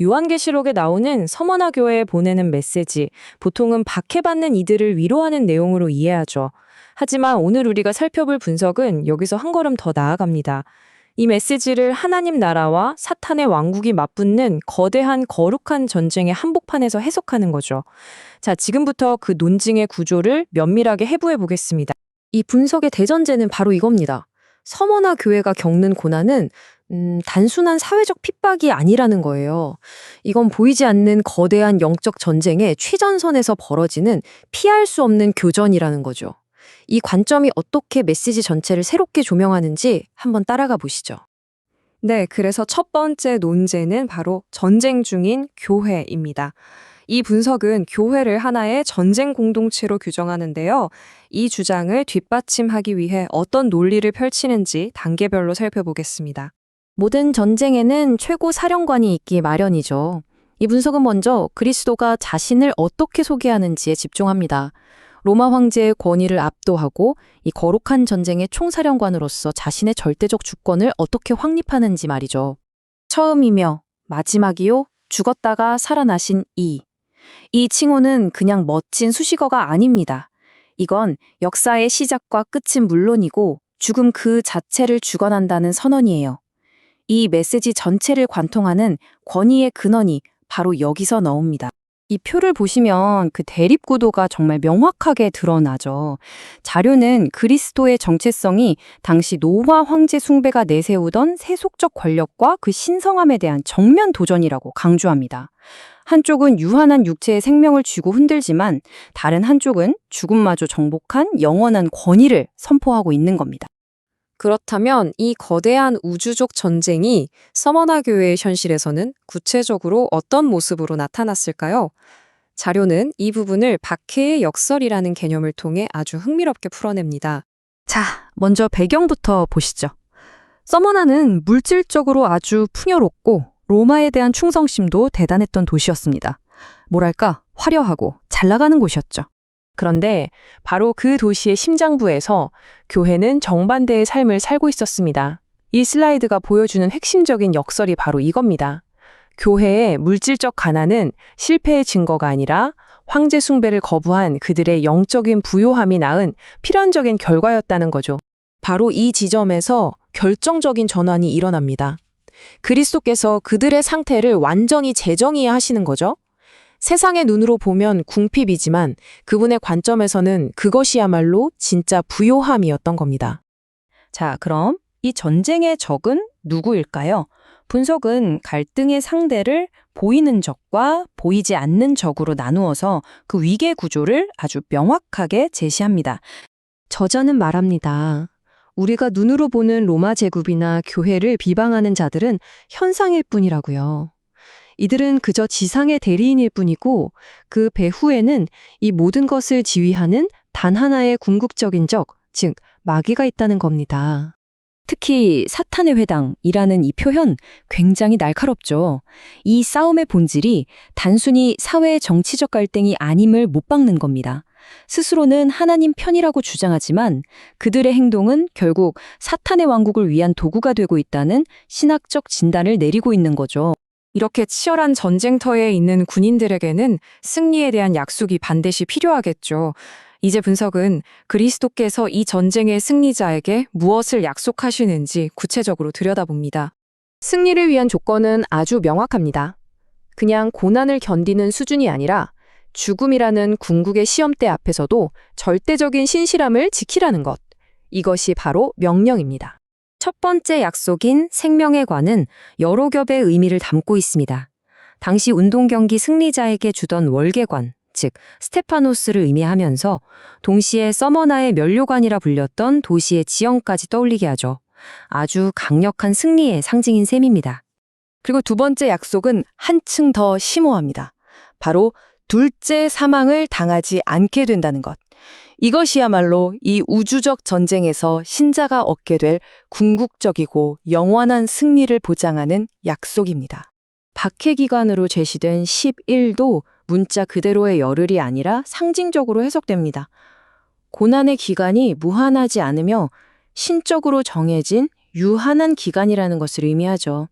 요한계시록에 나오는 서머나 교회에 보내는 메시지, 보통은 박해받는 이들을 위로하는 내용으로 이해하죠. 하지만 오늘 우리가 살펴볼 분석은 여기서 한 걸음 더 나아갑니다. 이 메시지를 하나님 나라와 사탄의 왕국이 맞붙는 거대한 거룩한 전쟁의 한복판에서 해석하는 거죠. 자, 지금부터 그 논증의 구조를 면밀하게 해부해 보겠습니다. 이 분석의 대전제는 바로 이겁니다. 서머나 교회가 겪는 고난은 음, 단순한 사회적 핍박이 아니라는 거예요. 이건 보이지 않는 거대한 영적 전쟁의 최전선에서 벌어지는 피할 수 없는 교전이라는 거죠. 이 관점이 어떻게 메시지 전체를 새롭게 조명하는지 한번 따라가 보시죠. 네, 그래서 첫 번째 논제는 바로 전쟁 중인 교회입니다. 이 분석은 교회를 하나의 전쟁 공동체로 규정하는데요. 이 주장을 뒷받침하기 위해 어떤 논리를 펼치는지 단계별로 살펴보겠습니다. 모든 전쟁에는 최고 사령관이 있기 마련이죠. 이 분석은 먼저 그리스도가 자신을 어떻게 소개하는지에 집중합니다. 로마 황제의 권위를 압도하고 이 거룩한 전쟁의 총사령관으로서 자신의 절대적 주권을 어떻게 확립하는지 말이죠. 처음이며 마지막이요 죽었다가 살아나신 이. 이 칭호는 그냥 멋진 수식어가 아닙니다. 이건 역사의 시작과 끝은 물론이고 죽음 그 자체를 주관한다는 선언이에요. 이 메시지 전체를 관통하는 권위의 근원이 바로 여기서 나옵니다. 이 표를 보시면 그 대립 구도가 정말 명확하게 드러나죠. 자료는 그리스도의 정체성이 당시 노화 황제 숭배가 내세우던 세속적 권력과 그 신성함에 대한 정면 도전이라고 강조합니다. 한쪽은 유한한 육체의 생명을 쥐고 흔들지만 다른 한쪽은 죽음마저 정복한 영원한 권위를 선포하고 있는 겁니다. 그렇다면 이 거대한 우주적 전쟁이 서머나 교회의 현실에서는 구체적으로 어떤 모습으로 나타났을까요? 자료는 이 부분을 박해의 역설이라는 개념을 통해 아주 흥미롭게 풀어냅니다. 자, 먼저 배경부터 보시죠. 서머나는 물질적으로 아주 풍요롭고 로마에 대한 충성심도 대단했던 도시였습니다. 뭐랄까, 화려하고 잘 나가는 곳이었죠. 그런데 바로 그 도시의 심장부에서 교회는 정반대의 삶을 살고 있었습니다. 이 슬라이드가 보여주는 핵심적인 역설이 바로 이겁니다. 교회의 물질적 가난은 실패의 증거가 아니라 황제 숭배를 거부한 그들의 영적인 부요함이 낳은 필연적인 결과였다는 거죠. 바로 이 지점에서 결정적인 전환이 일어납니다. 그리스도께서 그들의 상태를 완전히 재정의하시는 거죠. 세상의 눈으로 보면 궁핍이지만 그분의 관점에서는 그것이야말로 진짜 부요함이었던 겁니다. 자, 그럼 이 전쟁의 적은 누구일까요? 분석은 갈등의 상대를 보이는 적과 보이지 않는 적으로 나누어서 그 위계 구조를 아주 명확하게 제시합니다. 저자는 말합니다. 우리가 눈으로 보는 로마 제국이나 교회를 비방하는 자들은 현상일 뿐이라고요. 이들은 그저 지상의 대리인일 뿐이고 그 배후에는 이 모든 것을 지휘하는 단 하나의 궁극적인 적, 즉 마귀가 있다는 겁니다. 특히 사탄의 회당이라는 이 표현 굉장히 날카롭죠. 이 싸움의 본질이 단순히 사회의 정치적 갈등이 아님을 못 박는 겁니다. 스스로는 하나님 편이라고 주장하지만 그들의 행동은 결국 사탄의 왕국을 위한 도구가 되고 있다는 신학적 진단을 내리고 있는 거죠. 이렇게 치열한 전쟁터에 있는 군인들에게는 승리에 대한 약속이 반드시 필요하겠죠. 이제 분석은 그리스도께서 이 전쟁의 승리자에게 무엇을 약속하시는지 구체적으로 들여다봅니다. 승리를 위한 조건은 아주 명확합니다. 그냥 고난을 견디는 수준이 아니라 죽음이라는 궁극의 시험대 앞에서도 절대적인 신실함을 지키라는 것. 이것이 바로 명령입니다. 첫 번째 약속인 생명의 관은 여러 겹의 의미를 담고 있습니다. 당시 운동 경기 승리자에게 주던 월계관, 즉 스테파노스를 의미하면서 동시에 서머나의 면료관이라 불렸던 도시의 지형까지 떠올리게 하죠. 아주 강력한 승리의 상징인 셈입니다. 그리고 두 번째 약속은 한층 더 심오합니다. 바로 둘째 사망을 당하지 않게 된다는 것. 이것이야말로 이 우주적 전쟁에서 신자가 얻게 될 궁극적이고 영원한 승리를 보장하는 약속입니다. 박해 기간으로 제시된 11도 문자 그대로의 열흘이 아니라 상징적으로 해석됩니다. 고난의 기간이 무한하지 않으며 신적으로 정해진 유한한 기간이라는 것을 의미하죠.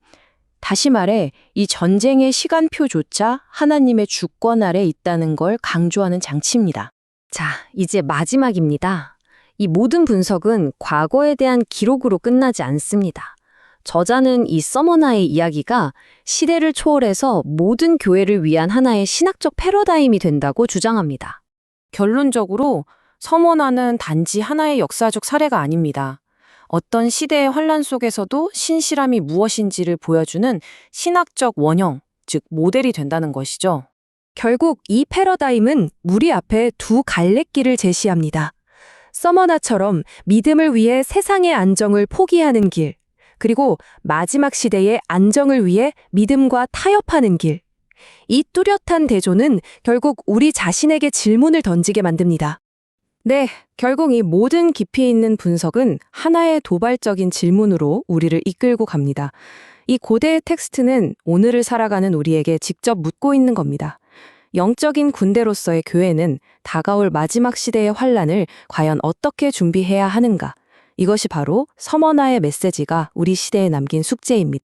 다시 말해 이 전쟁의 시간표조차 하나님의 주권 아래 있다는 걸 강조하는 장치입니다. 자, 이제 마지막입니다. 이 모든 분석은 과거에 대한 기록으로 끝나지 않습니다. 저자는 이 서머나의 이야기가 시대를 초월해서 모든 교회를 위한 하나의 신학적 패러다임이 된다고 주장합니다. 결론적으로 서머나는 단지 하나의 역사적 사례가 아닙니다. 어떤 시대의 환란 속에서도 신실함이 무엇인지를 보여주는 신학적 원형, 즉 모델이 된다는 것이죠. 결국 이 패러다임은 우리 앞에 두 갈래길을 제시합니다. 서머나처럼 믿음을 위해 세상의 안정을 포기하는 길, 그리고 마지막 시대의 안정을 위해 믿음과 타협하는 길. 이 뚜렷한 대조는 결국 우리 자신에게 질문을 던지게 만듭니다. 네, 결국 이 모든 깊이 있는 분석은 하나의 도발적인 질문으로 우리를 이끌고 갑니다. 이 고대의 텍스트는 오늘을 살아가는 우리에게 직접 묻고 있는 겁니다. 영적인 군대로서의 교회는 다가올 마지막 시대의 환란을 과연 어떻게 준비해야 하는가? 이것이 바로 서머나의 메시지가 우리 시대에 남긴 숙제입니다.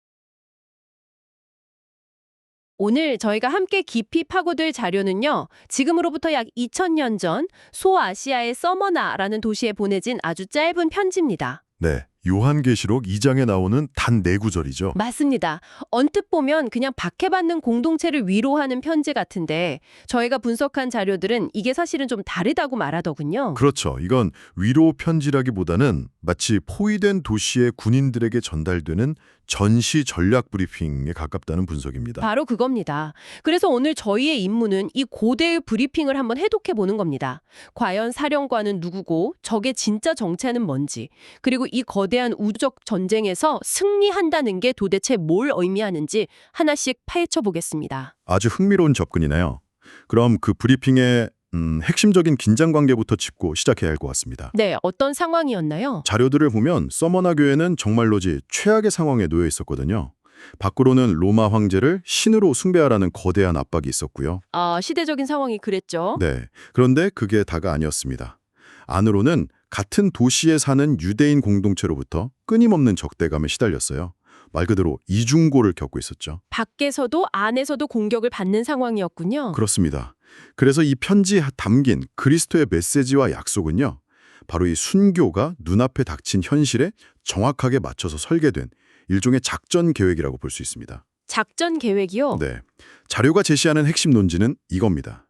오늘 저희가 함께 깊이 파고들 자료는요. 지금으로부터 약 2000년 전 소아시아의 서머나라는 도시에 보내진 아주 짧은 편지입니다. 네, 요한계시록 2장에 나오는 단 네 구절이죠. 맞습니다. 언뜻 보면 그냥 박해받는 공동체를 위로하는 편지 같은데 저희가 분석한 자료들은 이게 사실은 좀 다르다고 말하더군요. 그렇죠. 이건 위로 편지라기보다는 마치 포위된 도시의 군인들에게 전달되는 전시 전략 브리핑에 가깝다는 분석입니다. 바로 그겁니다. 그래서 오늘 저희의 임무는 이 고대의 브리핑을 한번 해독해 보는 겁니다. 과연 사령관은 누구고 적의 진짜 정체는 뭔지 그리고 이 거대한 우주적 전쟁에서 승리한다는 게 도대체 뭘 의미하는지 하나씩 파헤쳐 보겠습니다. 아주 흥미로운 접근이네요. 그럼 그 브리핑의 음, 핵심적인 긴장 관계부터 짚고 시작해야 할 것 같습니다. 네, 어떤 상황이었나요? 자료들을 보면 서머나 교회는 정말로지 최악의 상황에 놓여 있었거든요. 밖으로는 로마 황제를 신으로 숭배하라는 거대한 압박이 있었고요. 아, 시대적인 상황이 그랬죠. 네. 그런데 그게 다가 아니었습니다. 안으로는 같은 도시에 사는 유대인 공동체로부터 끊임없는 적대감에 시달렸어요. 말 그대로 이중고를 겪고 있었죠. 밖에서도 안에서도 공격을 받는 상황이었군요. 그렇습니다. 그래서 이 편지에 담긴 그리스도의 메시지와 약속은요. 바로 이 순교가 눈앞에 닥친 현실에 정확하게 맞춰서 설계된 일종의 작전 계획이라고 볼 수 있습니다. 작전 계획이요? 네. 자료가 제시하는 핵심 논지는 이겁니다.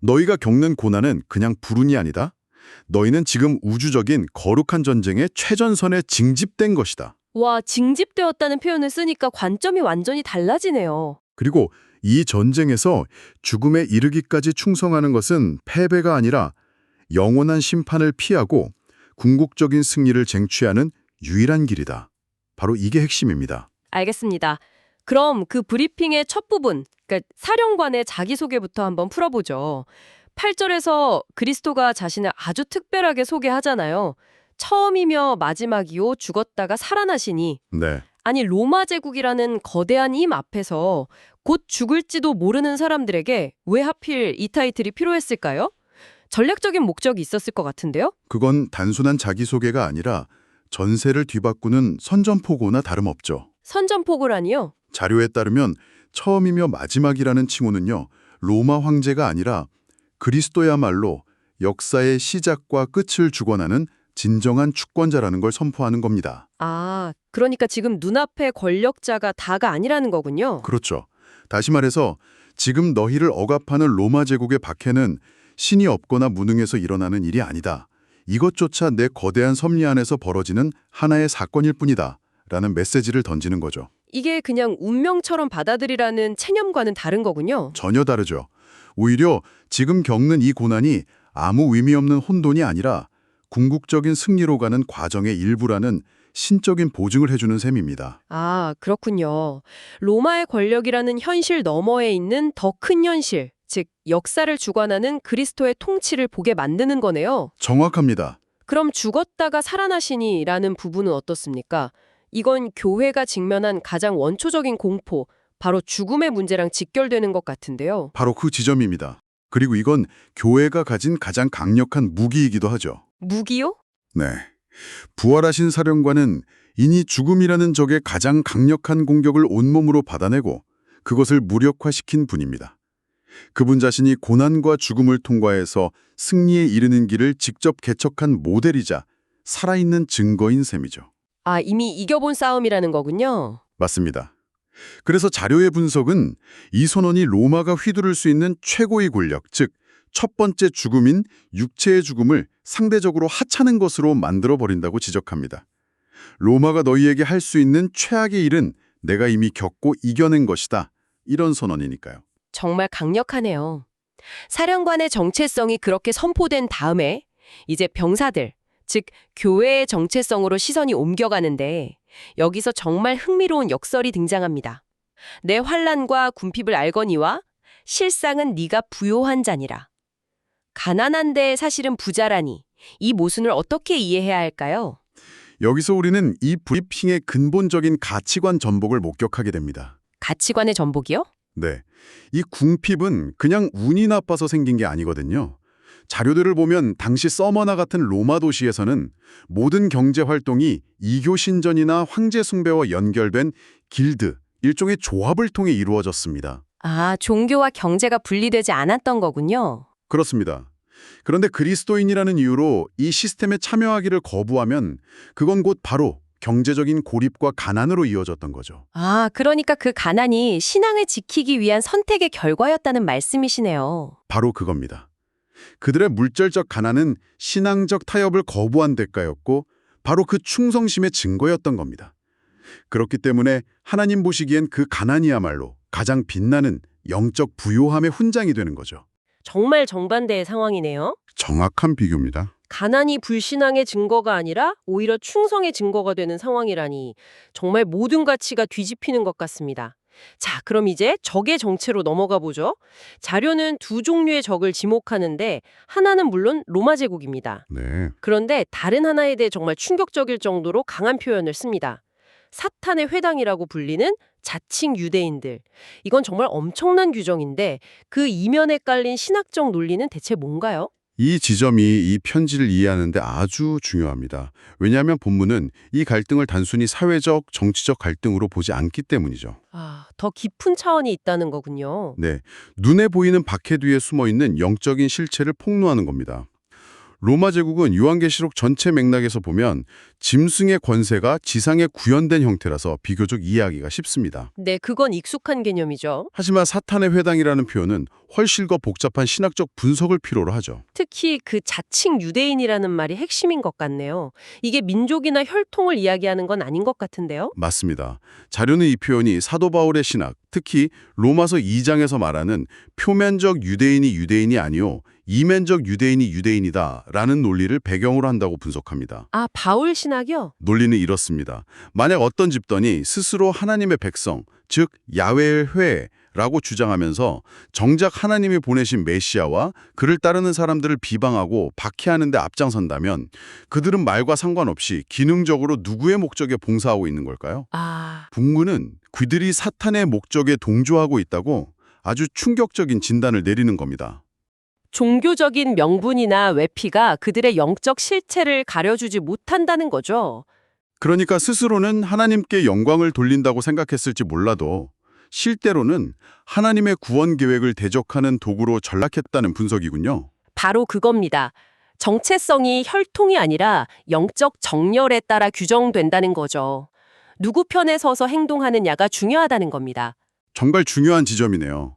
너희가 겪는 고난은 그냥 불운이 아니다. 너희는 지금 우주적인 거룩한 전쟁의 최전선에 징집된 것이다. 와, 징집되었다는 표현을 쓰니까 관점이 완전히 달라지네요. 그리고 이 전쟁에서 죽음에 이르기까지 충성하는 것은 패배가 아니라 영원한 심판을 피하고 궁극적인 승리를 쟁취하는 유일한 길이다. 바로 이게 핵심입니다. 알겠습니다. 그럼 그 브리핑의 첫 부분, 그러니까 사령관의 자기소개부터 한번 풀어보죠. 8절에서 그리스도가 자신을 아주 특별하게 소개하잖아요. 처음이며 마지막이요 죽었다가 살아나시니 네. 아니 로마 제국이라는 거대한 힘 앞에서 곧 죽을지도 모르는 사람들에게 왜 하필 이 타이틀이 필요했을까요? 전략적인 목적이 있었을 것 같은데요? 그건 단순한 자기소개가 아니라 전세를 뒤바꾸는 선전포고나 다름없죠. 선전포고라니요? 자료에 따르면 처음이며 마지막이라는 칭호는요. 로마 황제가 아니라 그리스도야말로 역사의 시작과 끝을 주관하는 진정한 주권자라는 걸 선포하는 겁니다. 아, 그러니까 지금 눈앞의 권력자가 다가 아니라는 거군요. 그렇죠. 다시 말해서 지금 너희를 억압하는 로마 제국의 박해는 신이 없거나 무능해서 일어나는 일이 아니다. 이것조차 내 거대한 섭리 안에서 벌어지는 하나의 사건일 뿐이다. 라는 메시지를 던지는 거죠. 이게 그냥 운명처럼 받아들이라는 체념과는 다른 거군요. 전혀 다르죠. 오히려 지금 겪는 이 고난이 아무 의미 없는 혼돈이 아니라 궁극적인 승리로 가는 과정의 일부라는 신적인 보증을 해주는 셈입니다. 아, 그렇군요. 로마의 권력이라는 현실 너머에 있는 더 큰 현실, 즉 역사를 주관하는 그리스도의 통치를 보게 만드는 거네요. 정확합니다. 그럼 죽었다가 살아나시니 라는 부분은 어떻습니까? 이건 교회가 직면한 가장 원초적인 공포, 바로 죽음의 문제랑 직결되는 것 같은데요. 바로 그 지점입니다. 그리고 이건 교회가 가진 가장 강력한 무기이기도 하죠. 무기요? 네. 부활하신 사령관은 이니 죽음이라는 적의 가장 강력한 공격을 온몸으로 받아내고 그것을 무력화시킨 분입니다. 그분 자신이 고난과 죽음을 통과해서 승리에 이르는 길을 직접 개척한 모델이자 살아있는 증거인 셈이죠. 아, 이미 이겨본 싸움이라는 거군요. 맞습니다. 그래서 자료의 분석은 이 선언이 로마가 휘두를 수 있는 최고의 권력, 즉 첫 번째 죽음인 육체의 죽음을 상대적으로 하찮은 것으로 만들어 버린다고 지적합니다. 로마가 너희에게 할 수 있는 최악의 일은 내가 이미 겪고 이겨낸 것이다. 이런 선언이니까요. 정말 강력하네요. 사령관의 정체성이 그렇게 선포된 다음에 이제 병사들, 즉 교회의 정체성으로 시선이 옮겨가는데 여기서 정말 흥미로운 역설이 등장합니다. 내 환란과 궁핍을 알거니와 실상은 네가 부요한 자니라. 가난한데 사실은 부자라니 이 모순을 어떻게 이해해야 할까요? 여기서 우리는 이 브리핑의 근본적인 가치관 전복을 목격하게 됩니다. 가치관의 전복이요? 네. 이 궁핍은 그냥 운이 나빠서 생긴 게 아니거든요. 자료들을 보면 당시 서머나 같은 로마 도시에서는 모든 경제 활동이 이교 신전이나 황제 숭배와 연결된 길드, 일종의 조합을 통해 이루어졌습니다. 아, 종교와 경제가 분리되지 않았던 거군요. 그렇습니다. 그런데 그리스도인이라는 이유로 이 시스템에 참여하기를 거부하면 그건 곧 바로 경제적인 고립과 가난으로 이어졌던 거죠. 아, 그러니까 그 가난이 신앙을 지키기 위한 선택의 결과였다는 말씀이시네요. 바로 그겁니다. 그들의 물질적 가난은 신앙적 타협을 거부한 대가였고 바로 그 충성심의 증거였던 겁니다. 그렇기 때문에 하나님 보시기엔 그 가난이야말로 가장 빛나는 영적 부요함의 훈장이 되는 거죠. 정말 정반대의 상황이네요. 정확한 비교입니다. 가난이 불신앙의 증거가 아니라 오히려 충성의 증거가 되는 상황이라니 정말 모든 가치가 뒤집히는 것 같습니다. 자, 그럼 이제 적의 정체로 넘어가 보죠. 자료는 두 종류의 적을 지목하는데 하나는 물론 로마 제국입니다. 네. 그런데 다른 하나에 대해 정말 충격적일 정도로 강한 표현을 씁니다. 사탄의 회당이라고 불리는 자칭 유대인들. 이건 정말 엄청난 규정인데 그 이면에 깔린 신학적 논리는 대체 뭔가요? 이 지점이 이 편지를 이해하는데 아주 중요합니다. 왜냐하면 본문은 이 갈등을 단순히 사회적, 정치적 갈등으로 보지 않기 때문이죠. 아, 더 깊은 차원이 있다는 거군요. 네, 눈에 보이는 박해 뒤에 숨어있는 영적인 실체를 폭로하는 겁니다. 로마 제국은 요한계시록 전체 맥락에서 보면 짐승의 권세가 지상에 구현된 형태라서 비교적 이해하기가 쉽습니다. 네, 그건 익숙한 개념이죠. 하지만 사탄의 회당이라는 표현은 훨씬 더 복잡한 신학적 분석을 필요로 하죠. 특히 그 자칭 유대인이라는 말이 핵심인 것 같네요. 이게 민족이나 혈통을 이야기하는 건 아닌 것 같은데요. 맞습니다. 자료는 이 표현이 사도 바울의 신학, 특히 로마서 2장에서 말하는 표면적 유대인이 유대인이 아니요 이면적 유대인이 유대인이다 라는 논리를 배경으로 한다고 분석합니다. 아, 바울 신학이요? 논리는 이렇습니다. 만약 어떤 집단이 스스로 하나님의 백성, 즉 야훼의 회라고 주장하면서 정작 하나님이 보내신 메시아와 그를 따르는 사람들을 비방하고 박해하는 데 앞장선다면 그들은 말과 상관없이 기능적으로 누구의 목적에 봉사하고 있는 걸까요? 아, 분군은 그들이 사탄의 목적에 동조하고 있다고 아주 충격적인 진단을 내리는 겁니다. 종교적인 명분이나 외피가 그들의 영적 실체를 가려주지 못한다는 거죠. 그러니까 스스로는 하나님께 영광을 돌린다고 생각했을지 몰라도 실제로는 하나님의 구원 계획을 대적하는 도구로 전락했다는 분석이군요. 바로 그겁니다. 정체성이 혈통이 아니라 영적 정열에 따라 규정된다는 거죠. 누구 편에 서서 행동하느냐가 중요하다는 겁니다. 정말 중요한 지점이네요.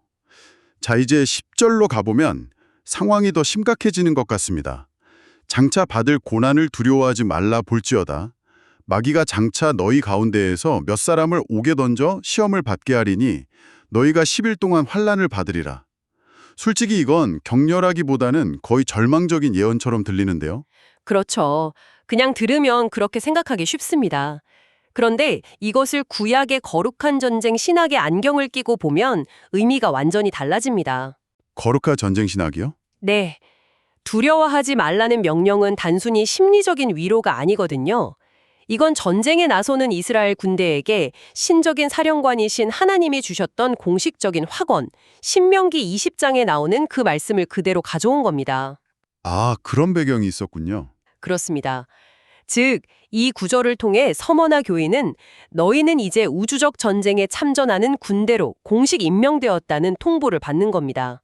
자, 이제 10절로 가보면 상황이 더 심각해지는 것 같습니다. 장차 받을 고난을 두려워하지 말라 볼지어다. 마귀가 장차 너희 가운데에서 몇 사람을 옥에 던져 시험을 받게 하리니 너희가 10일 동안 환란을 받으리라. 솔직히 이건 격렬하기보다는 거의 절망적인 예언처럼 들리는데요. 그렇죠. 그냥 들으면 그렇게 생각하기 쉽습니다. 그런데 이것을 구약의 거룩한 전쟁 신학의 안경을 끼고 보면 의미가 완전히 달라집니다. 거룩한 전쟁 신학이요? 네. 두려워하지 말라는 명령은 단순히 심리적인 위로가 아니거든요. 이건 전쟁에 나서는 이스라엘 군대에게 신적인 사령관이신 하나님이 주셨던 공식적인 확언, 신명기 20장에 나오는 그 말씀을 그대로 가져온 겁니다. 아, 그런 배경이 있었군요. 그렇습니다. 즉, 이 구절을 통해 서머나 교인은 너희는 이제 우주적 전쟁에 참전하는 군대로 공식 임명되었다는 통보를 받는 겁니다.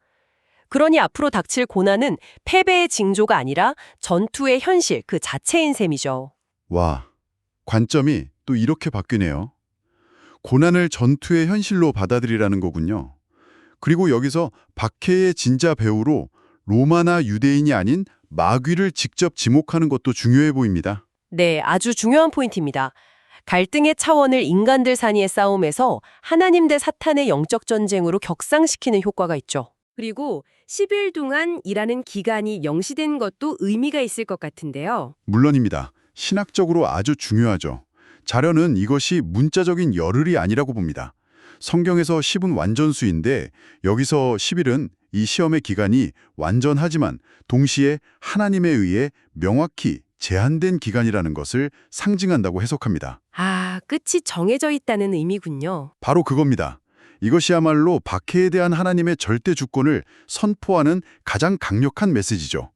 그러니 앞으로 닥칠 고난은 패배의 징조가 아니라 전투의 현실 그 자체인 셈이죠. 와, 관점이 또 이렇게 바뀌네요. 고난을 전투의 현실로 받아들이라는 거군요. 그리고 여기서 박해의 진짜 배우로 로마나 유대인이 아닌 마귀를 직접 지목하는 것도 중요해 보입니다. 네, 아주 중요한 포인트입니다. 갈등의 차원을 인간들 사이의 싸움에서 하나님 대 사탄의 영적 전쟁으로 격상시키는 효과가 있죠. 그리고 10일 동안 일하는 기간이 영시된 것도 의미가 있을 것 같은데요. 물론입니다. 신학적으로 아주 중요하죠. 자료는 이것이 문자적인 열흘이 아니라고 봅니다. 성경에서 10은 완전수인데 여기서 10일은 이 시험의 기간이 완전하지만 동시에 하나님에 의해 명확히 제한된 기간이라는 것을 상징한다고 해석합니다. 아, 끝이 정해져 있다는 의미군요. 바로 그겁니다. 이것이야말로 박해에 대한 하나님의 절대 주권을 선포하는 가장 강력한 메시지죠.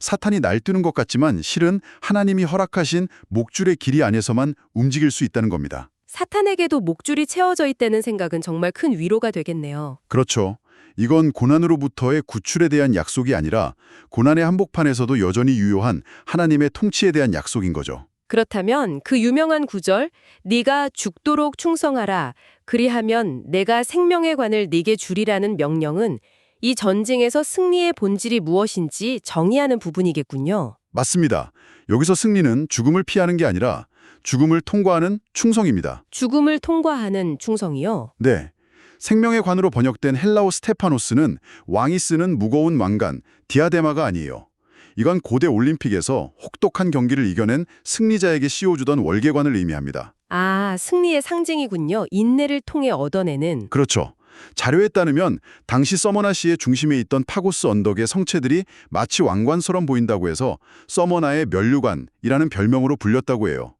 사탄이 날뛰는 것 같지만 실은 하나님이 허락하신 목줄의 길이 안에서만 움직일 수 있다는 겁니다. 사탄에게도 목줄이 채워져 있다는 생각은 정말 큰 위로가 되겠네요. 그렇죠. 이건 고난으로부터의 구출에 대한 약속이 아니라 고난의 한복판에서도 여전히 유효한 하나님의 통치에 대한 약속인 거죠. 그렇다면 그 유명한 구절 네가 죽도록 충성하라 그리하면 내가 생명의 관을 네게 주리라는 명령은 이 전쟁에서 승리의 본질이 무엇인지 정의하는 부분이겠군요. 맞습니다. 여기서 승리는 죽음을 피하는 게 아니라 죽음을 통과하는 충성입니다. 죽음을 통과하는 충성이요. 네. 생명의 관으로 번역된 헬라어 스테파노스는 왕이 쓰는 무거운 왕관, 디아데마가 아니에요. 이건 고대 올림픽에서 혹독한 경기를 이겨낸 승리자에게 씌워주던 월계관을 의미합니다. 아, 승리의 상징이군요. 인내를 통해 얻어내는. 그렇죠. 자료에 따르면 당시 서머나시의 중심에 있던 파고스 언덕의 성체들이 마치 왕관처럼 보인다고 해서 서머나의 멸류관이라는 별명으로 불렸다고 해요.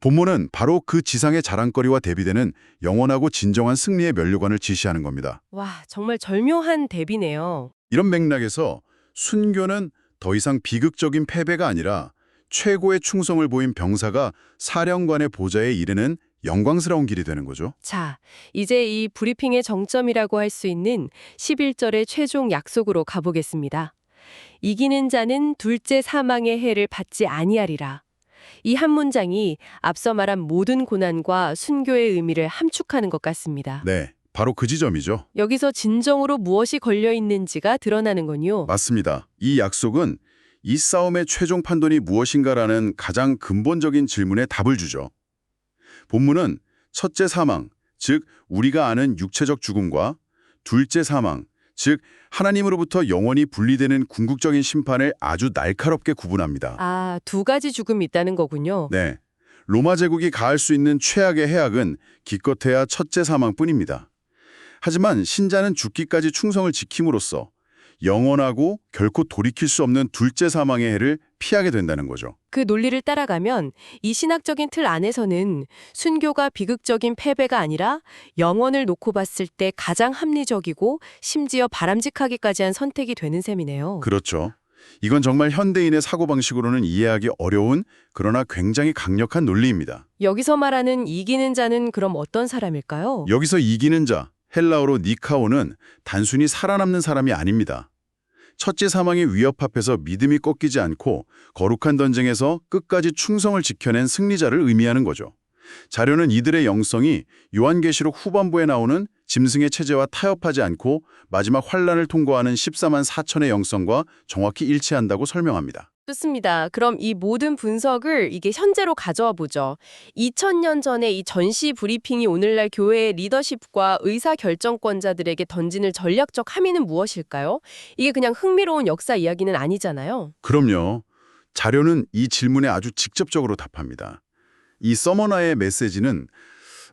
본문은 바로 그 지상의 자랑거리와 대비되는 영원하고 진정한 승리의 멸류관을 지시하는 겁니다. 와, 정말 절묘한 대비네요. 이런 맥락에서 순교는 더 이상 비극적인 패배가 아니라 최고의 충성을 보인 병사가 사령관의 보좌에 이르는 영광스러운 길이 되는 거죠. 자, 이제 이 브리핑의 정점이라고 할 수 있는 11절의 최종 약속으로 가보겠습니다. 이기는 자는 둘째 사망의 해를 받지 아니하리라. 이 한 문장이 앞서 말한 모든 고난과 순교의 의미를 함축하는 것 같습니다. 네, 바로 그 지점이죠. 여기서 진정으로 무엇이 걸려 있는지가 드러나는군요. 맞습니다. 이 약속은 이 싸움의 최종 판돈이 무엇인가라는 가장 근본적인 질문에 답을 주죠. 본문은 첫째 사망, 즉 우리가 아는 육체적 죽음과 둘째 사망, 즉 하나님으로부터 영원히 분리되는 궁극적인 심판을 아주 날카롭게 구분합니다. 아, 두 가지 죽음이 있다는 거군요. 네. 로마 제국이 가할 수 있는 최악의 해악은 기껏해야 첫째 사망뿐입니다. 하지만 신자는 죽기까지 충성을 지킴으로써 영원하고 결코 돌이킬 수 없는 둘째 사망의 해를 피하게 된다는 거죠. 그 논리를 따라가면 이 신학적인 틀 안에서는 순교가 비극적인 패배가 아니라 영원을 놓고 봤을 때 가장 합리적이고 심지어 바람직하기까지 한 선택이 되는 셈이네요. 그렇죠. 이건 정말 현대인의 사고방식으로는 이해하기 어려운 그러나 굉장히 강력한 논리입니다. 여기서 말하는 이기는 자는 그럼 어떤 사람일까요? 여기서 이기는 자, 헬라어로 니카오는 단순히 살아남는 사람이 아닙니다. 첫째 사망의 위협 앞에서 믿음이 꺾이지 않고 거룩한 전쟁에서 끝까지 충성을 지켜낸 승리자를 의미하는 거죠. 자료는 이들의 영성이 요한계시록 후반부에 나오는 짐승의 체제와 타협하지 않고 마지막 환란을 통과하는 14만 4천의 영성과 정확히 일치한다고 설명합니다. 좋습니다. 그럼 이 모든 분석을 이게 현재로 가져와 보죠. 2000년 전에 이 전시 브리핑이 오늘날 교회의 리더십과 의사 결정권자들에게 던지는 전략적 함의는 무엇일까요? 이게 그냥 흥미로운 역사 이야기는 아니잖아요. 그럼요. 자료는 이 질문에 아주 직접적으로 답합니다. 이 서머나의 메시지는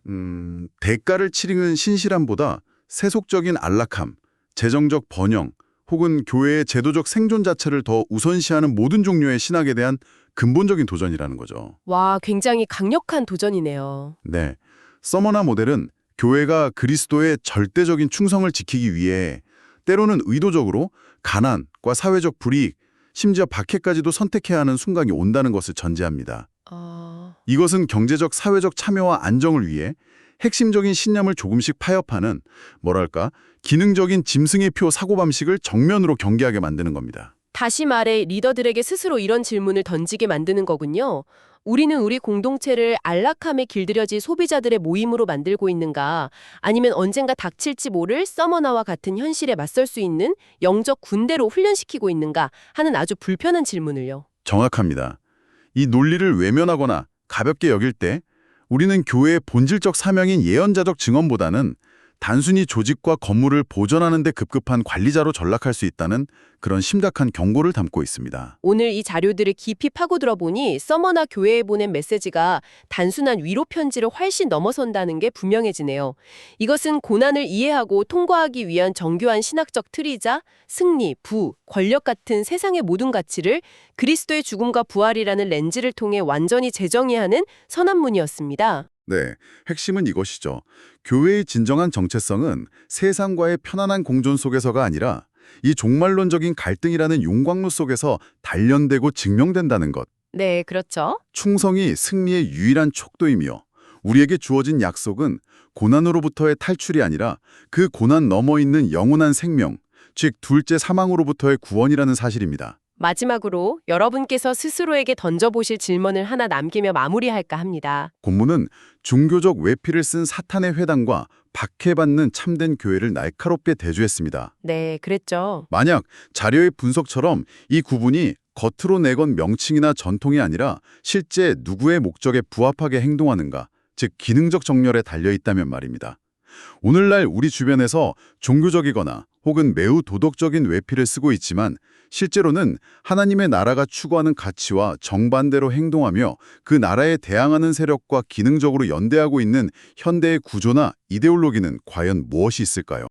음, 대가를 치르는 신실함보다 세속적인 안락함, 재정적 번영, 혹은 교회의 제도적 생존 자체를 더 우선시하는 모든 종류의 신학에 대한 근본적인 도전이라는 거죠. 와, 굉장히 강력한 도전이네요. 네. 서머나 모델은 교회가 그리스도의 절대적인 충성을 지키기 위해 때로는 의도적으로 가난과 사회적 불이익, 심지어 박해까지도 선택해야 하는 순간이 온다는 것을 전제합니다. 아, 이것은 경제적 사회적 참여와 안정을 위해 핵심적인 신념을 조금씩 파협하는 뭐랄까 기능적인 짐승의 표 사고방식을 정면으로 경계하게 만드는 겁니다. 다시 말해 리더들에게 스스로 이런 질문을 던지게 만드는 거군요. 우리는 우리 공동체를 안락함에 길들여질 소비자들의 모임으로 만들고 있는가 아니면 언젠가 닥칠지 모를 서머나와 같은 현실에 맞설 수 있는 영적 군대로 훈련시키고 있는가 하는 아주 불편한 질문을요. 정확합니다. 이 논리를 외면하거나 가볍게 여길 때 우리는 교회의 본질적 사명인 예언자적 증언보다는 단순히 조직과 건물을 보존하는 데 급급한 관리자로 전락할 수 있다는 그런 심각한 경고를 담고 있습니다. 오늘 이 자료들을 깊이 파고들어 보니 서머나 교회에 보낸 메시지가 단순한 위로 편지를 훨씬 넘어선다는 게 분명해지네요. 이것은 고난을 이해하고 통과하기 위한 정교한 신학적 틀이자 승리, 부, 권력 같은 세상의 모든 가치를 그리스도의 죽음과 부활이라는 렌즈를 통해 완전히 재정의하는 선언문이었습니다. 네, 핵심은 이것이죠. 교회의 진정한 정체성은 세상과의 편안한 공존 속에서가 아니라 이 종말론적인 갈등이라는 용광로 속에서 단련되고 증명된다는 것. 네, 그렇죠. 충성이 승리의 유일한 촉도이며 우리에게 주어진 약속은 고난으로부터의 탈출이 아니라 그 고난 너머 있는 영원한 생명, 즉 둘째 사망으로부터의 구원이라는 사실입니다. 마지막으로 여러분께서 스스로에게 던져보실 질문을 하나 남기며 마무리할까 합니다. 본문은 종교적 외피를 쓴 사탄의 회당과 박해받는 참된 교회를 날카롭게 대조했습니다. 네, 그랬죠. 만약 자료의 분석처럼 이 구분이 겉으로 내건 명칭이나 전통이 아니라 실제 누구의 목적에 부합하게 행동하는가, 즉 기능적 정렬에 달려 있다면 말입니다. 오늘날 우리 주변에서 종교적이거나 혹은 매우 도덕적인 외피를 쓰고 있지만 실제로는 하나님의 나라가 추구하는 가치와 정반대로 행동하며 그 나라에 대항하는 세력과 기능적으로 연대하고 있는 현대의 구조나 이데올로기는 과연 무엇이 있을까요?